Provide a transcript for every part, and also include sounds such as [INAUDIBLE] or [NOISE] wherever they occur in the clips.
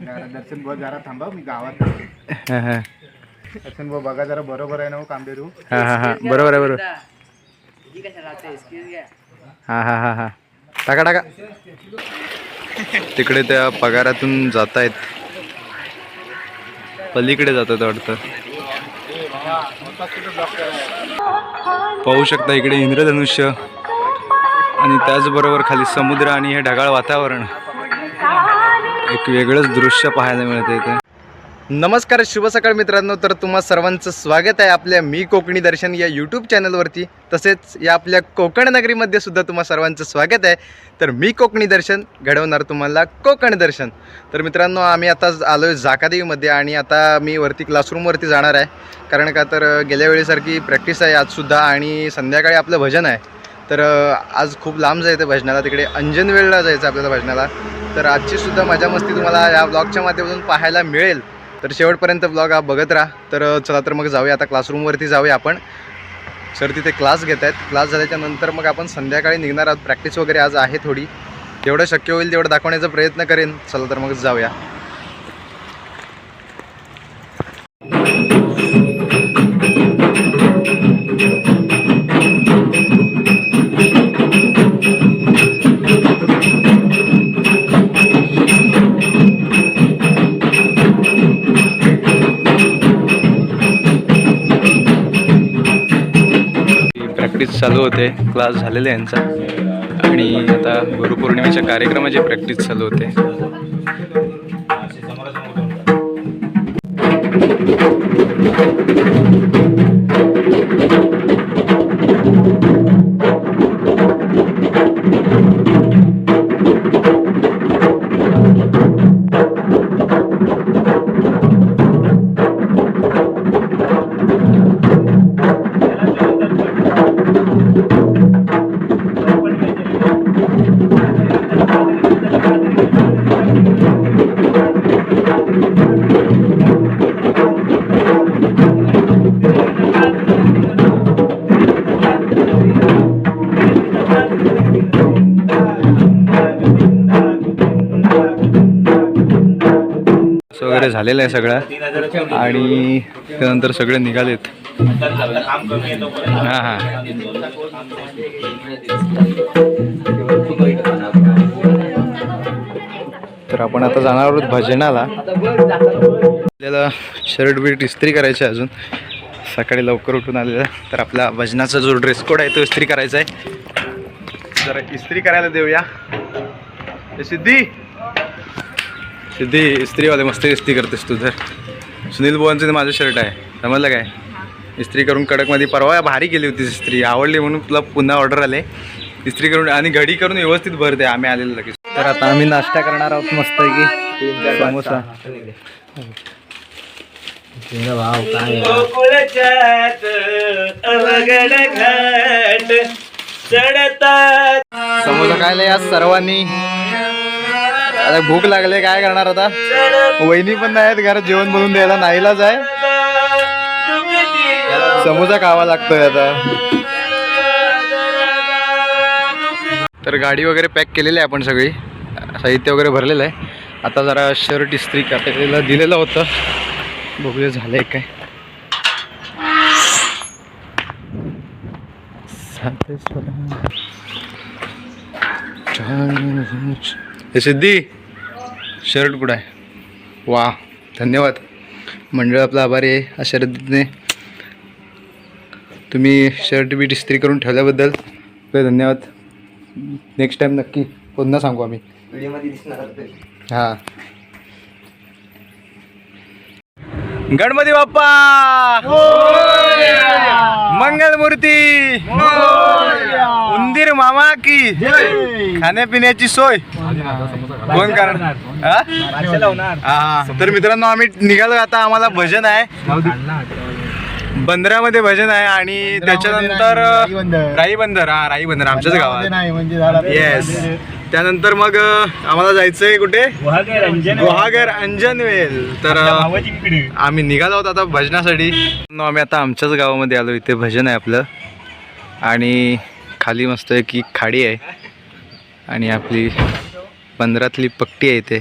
जरा दर्शन भाऊ जरा थांबा मी गावात आहे. हा हा. दर्शन भाऊ बघा जरा बरोबर आहे ना हो कांबेरू हा हा हा. बरोबर आहे बरोबर. हा हा हा हा. टाका टाका. तिकडे त्या पगारातून जात आहेत पलीकडे जातात वाटतं. पाहू शकता इकडे इंद्रधनुष्य. आणि त्याचबरोबर खाली समुद्र आणि हे ढगाळ वातावरण. एक वेगळंच दृश्य पाहायला मिळतं इथे. नमस्कार शुभ सकाळ मित्रांनो. तर तुम्हा सर्वांचं स्वागत आहे आपल्या मी कोकणी दर्शन या यूट्यूब चॅनलवरती तसेच या आपल्या कोकण नगरीमध्ये सुद्धा तुम्हा सर्वांचं स्वागत आहे. तर मी कोकणी दर्शन घडवणार तुम्हाला कोकण दर्शन. तर मित्रांनो आम्ही आता आलो आहे जाकादेवीमध्ये आणि आता मी वरती क्लासरूमवरती जाणार आहे. कारण का तर गेल्या वेळेसारखी प्रॅक्टिस आहे आजसुद्धा आणि संध्याकाळी आपलं भजन आहे. तर आज खूप लांब जायचं आहे भजनाला. तिकडे अंजनवेलला जायचं आहे आपल्याला भजनाला. तर आजची सुद्धा मजा मस्ती तुम्हाला या ब्लॉगच्या माध्यमातून पाहायला मिळेल. तर शेवटपर्यंत ब्लॉग हा बघत राहा. तर चला तर मग जाऊया. आता क्लासरूमवरती जाऊया आपण. सर तिथे क्लास घेत आहेत. क्लास झाल्याच्यानंतर मग आपण संध्याकाळी निघणार आहोत. प्रॅक्टिस वगैरे आज आहे थोडी. जेवढं शक्य होईल तेवढं दाखवण्याचा प्रयत्न करेन. चला तर मग जाऊया. चालू होते. क्लास झालेले यांचा. आणि आता गुरुपौर्णिमेच्या कार्यक्रमाची प्रॅक्टिस चालू होते. झालेलं आहे सगळं. आणि त्यानंतर सगळे निघालेत. हां हां. तर आपण आता जाणार आहोत भजनाला. आपल्याला शर्ट बीट इस्त्री करायची आहे अजून. सकाळी लवकर उठून आलेला तर आपला भजनाचा जो ड्रेस कोड आहे तो इस्त्री करायचा आहे. जरा इस्त्री करायला देऊया. सिद्धी! सिद्धी इस्त्रीवाले मस्त इस्त्री करतेस तू तर सुनील बुवांचं ते माझं शर्ट आहे. समजलं काय? इस्त्री करून कडकमध्ये परवा भारी केली होती इस्त्री. आवडली म्हणून तुला पुन्हा ऑर्डर आले. इस्त्री करून आणि घडी करून व्यवस्थित भरते आम्ही आलेलो लगेच. तर आता आम्ही नाश्ता करणार आहोत मस्त की समोसा. समोसा खायला या सर्वांनी. आता भूक लागले काय करणार आता? वहिनी पण नाही आहेत घरात जेवण बनवून द्यायला. नाहीलाच आहे. समोसा खावा लागतोय आता. तर गाडी वगैरे पॅक केलेली आहे आपण सगळी. साहित्य वगैरे भरलेलं आहे. आता जरा शर्ट इस्त्री कापलेलं दिलेलं होतं. बघूया झालंय काय. हे सिद्धी शर्ट कुठं आहे? वा धन्यवाद. मंडळ आपला आभारी आहे अशा पद्धतीने तुम्ही शर्ट बीट इस्त्री करून ठेवल्याबद्दल लय धन्यवाद. नेक्स्ट टाईम नक्की पुन्हा सांगू आम्ही. हां. गणपती बाप्पा! मंगलमूर्ती! उंदीर मामा की खाण्यापिण्याची सोय. कोण करणार? हा? हा तर मित्रांनो आम्ही निघालो आता आम्हाला भजन आहे. बंदरामध्ये भजन आहे आणि त्याच्यानंतर राई बंदर. हा राई बंदर. आमच्याच गावात. येस त्यानंतर मग आम्हाला जायचंय कुठे? गुहागर अंजनवेल. तर आम्ही निघालो आहोत आता भजनासाठी. न, आम्ही आता आमच्याच गावामध्ये आलो. इथे भजन आहे आपलं. आणि खाली मस्त आहे की खाडी आहे. आणि आपली पंधरातली पट्टी आहे इथे.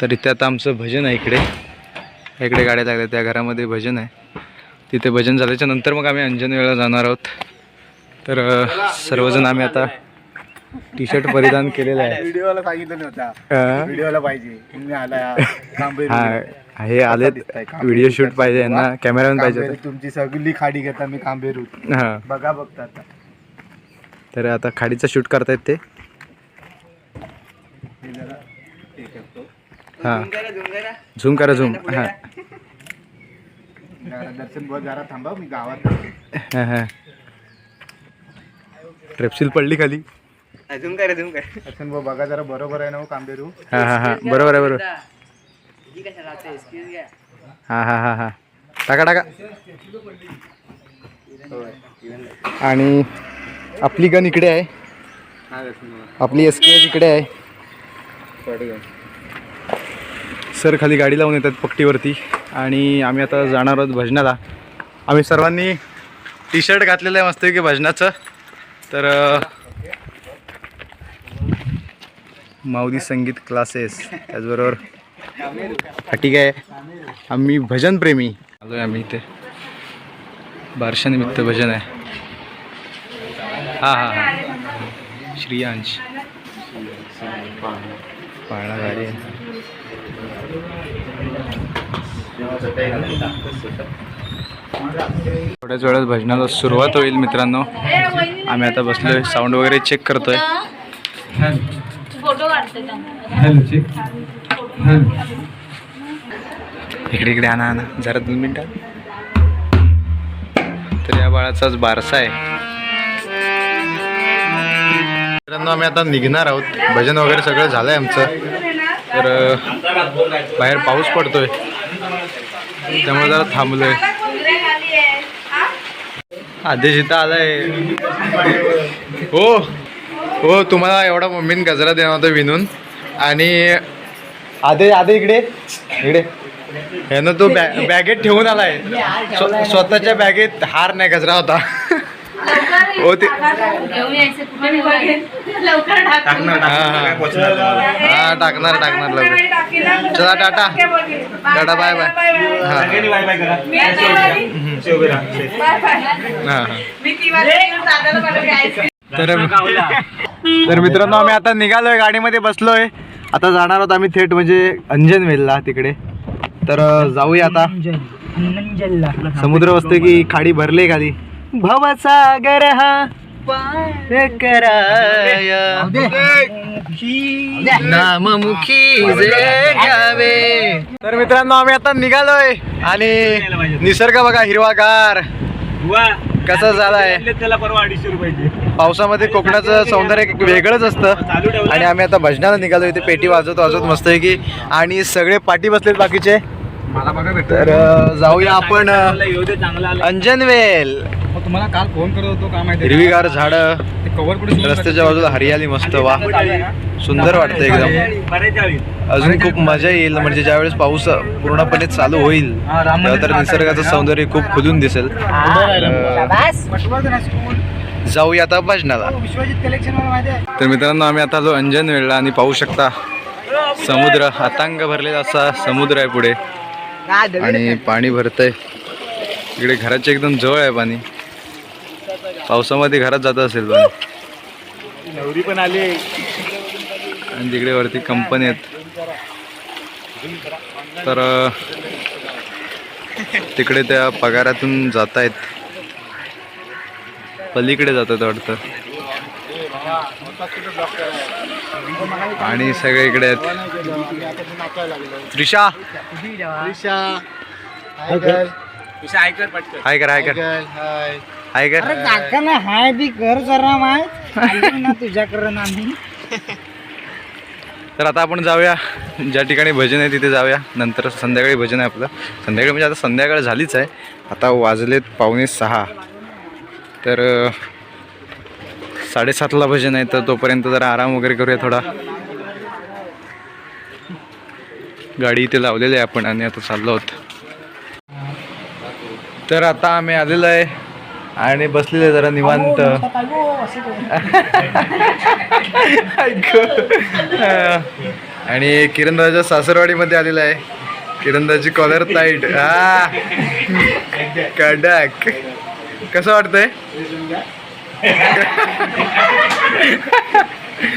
तर इथे आता आमचं भजन आहे इकडे. इकडे गाड्या लागल्या त्या घरामध्ये भजन आहे. तिथे भजन झाल्याच्यानंतर मग आम्ही अंजनवेळा जाणार आहोत. तर सर्वजण आम्ही आता टी शर्ट परिधान केलेलं आहे. व्हिडिओला सांगितलं नव्हता. व्हिडिओला पाहिजे. तुम्ही आला कांबेरी हा हे आलेत. व्हिडिओ शूट पाहिजे यांना कॅमेरामॅन पाहिजे तुमची सगळी खाडी घेता मी कांबेरू हां. बघा बघता आता. तर आता खाडीचा शूट करतायत ते. हे जरा हे करतो. हां. झूम करा झूम. हां. जरा दर्शन जरा थांबा मी गावात जातो. हां हां. ट्रेपशील पडली खाली. दर्शन भाऊ बघा जरा बरोबर आहे ना हो कांबेरू. हां हां हां बरोबर आहे बरोबर. हां हां हां हां टाका टाका. आणि आपली गन इकडे आहे. आपली एस के एस इकडे आहे. सर खाली गाडी लावून येतात पट्टीवरती. आणि आम्ही आता जाणार आहोत भजनाला. आम्ही सर्वांनी टी शर्ट घातलेलं आहे मस्त की भजनाचं. तर अ, माऊली संगीत क्लासेस त्याचबरोबर ठीक आहे. आम्ही भजन प्रेमी आलो आहे आम्ही इथे. बारशानिमित्त भजन आहे. हां हां हां. श्रीयांश. पाळणा गाडी थोड्याच वेळात भजनाला सुरुवात होईल मित्रांनो. आम्ही आता बसलोय साऊंड वगैरे चेक करतोय. फोटो काढते त्यांना. इकडे इकडे आणा आणा. जरा दोन मिनिटं. तर या बाळाचाच बारसा आहे. मित्रांनो आम्ही आता निघणार आहोत. भजन वगैरे सगळं झालंय आमचं. तर बाहेर पाऊस पडतोय. त्यामुळे जरा थांबलोय. आदेश इथं आलाय. हो. हो तुम्हाला एवढा मम्मीने गजरा देणार होता विनून. आणि आधे आधे इकडे. इकडे. ह्यानं तो बॅ बॅगेत ठेवून आलाय. स्व- स्वतःच्या बॅगेत हार नाही गजरा होता. हो ते घेऊन यायचं कुठे ठेवायचं? लवकर टाकणार हा हा. हा टाकणार टाकणार लवकर. चला टाटा. टाटा बाय बाय हा. सगळ्यांनी बाय बाय करा. असे उभे राहा. हा. हा [LAUGHS] तर तर मित्रांनो आम्ही आता निघालोय गाडीमध्ये बसलोय. आता जाणार आहोत आम्ही थेट म्हणजे अंजनवेलला तिकडे. तर जाऊया आता. समुद्र वसते की खाडी भरले खाली. भवसागर हा पार कराया नाममुखी घ्यावे. तर मित्रांनो आम्ही आता निघालोय. आणि निसर्ग बघा हिरवागार. कसा झालाय त्याला परवा अडीचशे रुपयाची पावसामध्ये कोकणाचं सौंदर्य एक वेगळंच असतं. आणि आम्ही आता भजनाला निघालो इथे पेटी वाजवत वाजवत मस्त आहे की. आणि सगळे पाठी बसलेत बाकीचे. मला बघा तर जाऊया आपण अं, अंजनवेल तुम्हाला काल फोन करत होतो का माहिती हिरवीगार झाडं. कव्हर कुठे रस्त्याच्या बाजूला हरियाली मस्त वा सुंदर वाटतं एकदम. अजून खूप मजा येईल म्हणजे ज्यावेळेस पाऊस पूर्णपणे चालू होईल तेव्हा तर निसर्गाचं सौंदर्य खूप खुलून दिसेल. जाऊया. आता भजनाला. आहे. तर मित्रांनो आम्ही आता आलो अंजन वेळला आणि पाहू शकता समुद्र हातांग भरलेला असा समुद्र आहे पुढे. आणि पाणी भरतंय. इकडे घराच्या एकदम जवळ आहे पाणी. पावसामध्ये घरात जात असेल पाणी नवरी पण आली. आणि तिकडे वरती कंपनी आहेत. तर तिकडे त्या पगारातून जात आहेत पलीकडे जातात वाटतं. आणि सगळे इकडे आहेत. त्रिशा! तुझ्या ऐकत पटकन हाय कर हाय कर हाय कर काकाला हाय बी कर जरा माय. आलो ना तुझ्याकडं आम्ही. तर आता आपण जाऊया. ज्या ठिकाणी भजन आहे तिथे जाऊया. नंतर संध्याकाळी भजन आहे आपलं. संध्याकाळी म्हणजे आता संध्याकाळ झालीच आहे. आता वाजलेत पावणे सहा. तर साडेसातला भजन आहे तर तोपर्यंत जरा आराम वगैरे करूया थोडा. गाडी इथे लावलेली आहे आपण आणि आता चाललो आहोत. तर आता आम्ही आलेलो आहे आणि बसलेले जरा निवांत. ऐक. आणि किरणदाच्या सासरवाडीमध्ये आलेला आहे. किरणदाची कॉलर टाईट हा. कडक. कसं वाटतंय?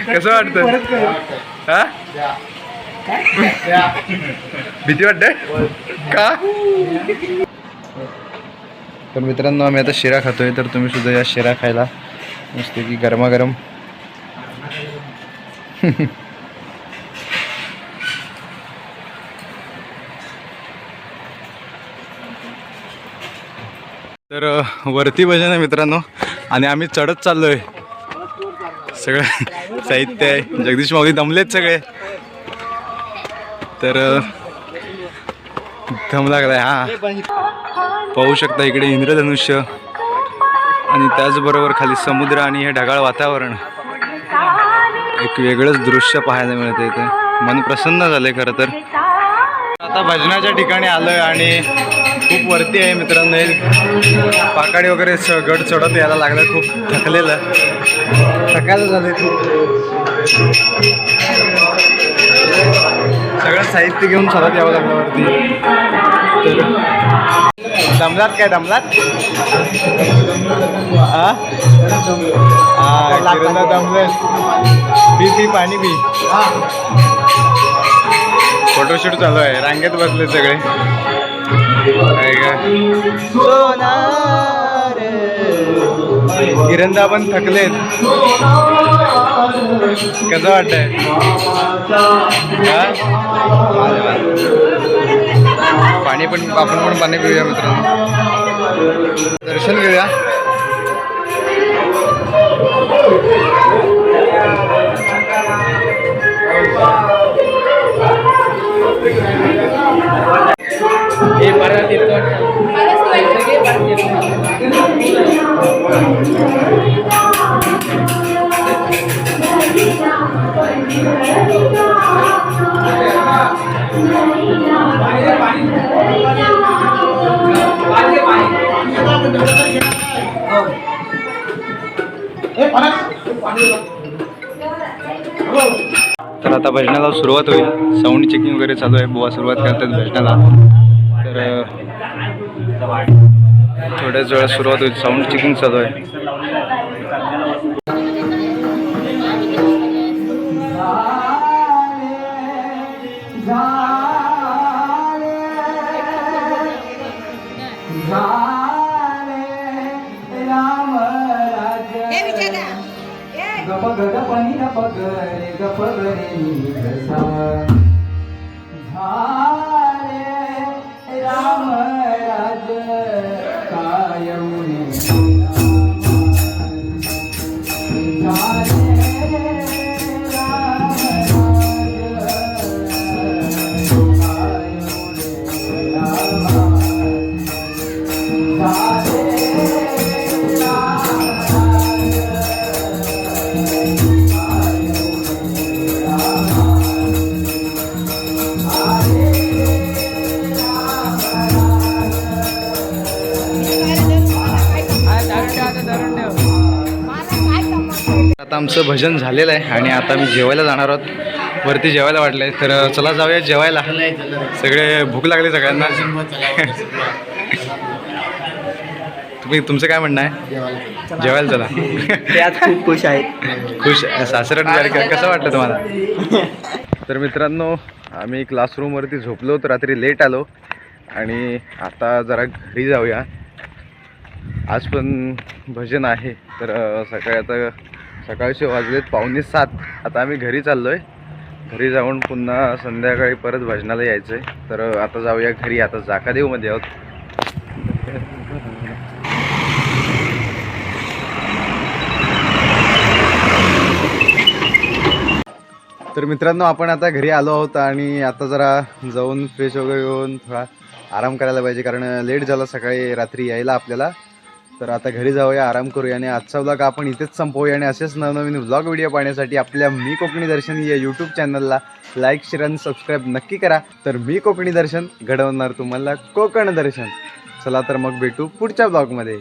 कसं वाटतं हा? भीती वाटते? का? तर मित्रांनो आम्ही आता शिरा खातोय तर तुम्ही सुद्धा या शिरा खायला. मस्त की गरमागरम. तर वरती भजन आहे मित्रांनो आणि आम्ही चढत चाललोय. सगळं साहित्य आहे. जगदीश माऊली दमलेत सगळे. तर दम लागलाय हा. पाहू शकता इकडे इंद्रधनुष्य. आणि त्याचबरोबर खाली समुद्र आणि हे ढगाळ वातावरण. एक वेगळंच दृश्य पाहायला मिळतं इथे. मन प्रसन्न झालंय खरं तर. आता भजनाच्या ठिकाणी आलोय आणि खूप वरती आहे मित्रांनो. पाकाडी वगैरे स गड चढत यायला लागलं खूप थकलेलं. थकायला झालंय खूप. सगळं साहित्य घेऊन चढत यावं लागलं वरती. तर दमलात काय दमलात? हा हा किरणला दमलं. पी पी पाणी पी. फोटोशूट चालू आहे. रांगेत बसले सगळे. आहे का? किरणदा पण थकलेत. कसं वाटतंय? हा? पाणी पण आपण पण पाणी पिऊया मित्रांनो. दर्शन घेऊया. तर आता भजनाला सुरुवात होईल. साऊंड चेकिंग वगैरे चालू आहे. बुवा सुरुवात करतात भजनाला. तर थोड्याच वेळात सुरुवात होईल. साऊंड चेकिंग चालू आहे. पनी न पग रे गप ग रे नी ग आता आमचं भजन झालेलं आहे आणि आता मी जेवायला जाणार आहोत. वरती जेवायला वाटलंय तर चला जाऊया जेवायला. सगळे भूक लागली सगळ्यांना. [LAUGHS] तुम्ही तुमचं काय म्हणणं आहे? जेवायला चला. ते आज खूप खुश आहेत. खुश सासरट कसं वाटतं तुम्हाला? तर मित्रांनो आम्ही क्लासरूमवरती झोपलो होतो. रात्री लेट आलो. आणि आता जरा घरी जाऊया. आज पण भजन आहे. तर सकाळी आता सकाळचे वाजलेत पावणे सात. आता आम्ही घरी चाललो आहे घरी जाऊन पुन्हा संध्याकाळी परत भजनाला यायचं आहे तर आता जाऊया घरी. आता जाकादेवमध्ये आहोत. तर मित्रांनो आपण आता घरी आलो आहोत आणि आता जरा जाऊन फ्रेश वगैरे होऊन थोडा आराम करायला पाहिजे. कारण लेट झाला सकाळी रात्री यायला आपल्याला. तर आता घरी जाऊया आराम करूया आणि आजचा व्लॉग आपण इथेच संपवूया आणि असेच नवनवीन व्लॉग व्हिडिओ पाहण्यासाठी आपल्या मी कोकणी दर्शन या यूट्यूब चॅनलला लाईक शेअर आणि सबस्क्राईब नक्की करा. तर मी कोकणी दर्शन घडवणार तुम्हाला कोकण दर्शन. चला तर मग भेटू पुढच्या ब्लॉगमध्ये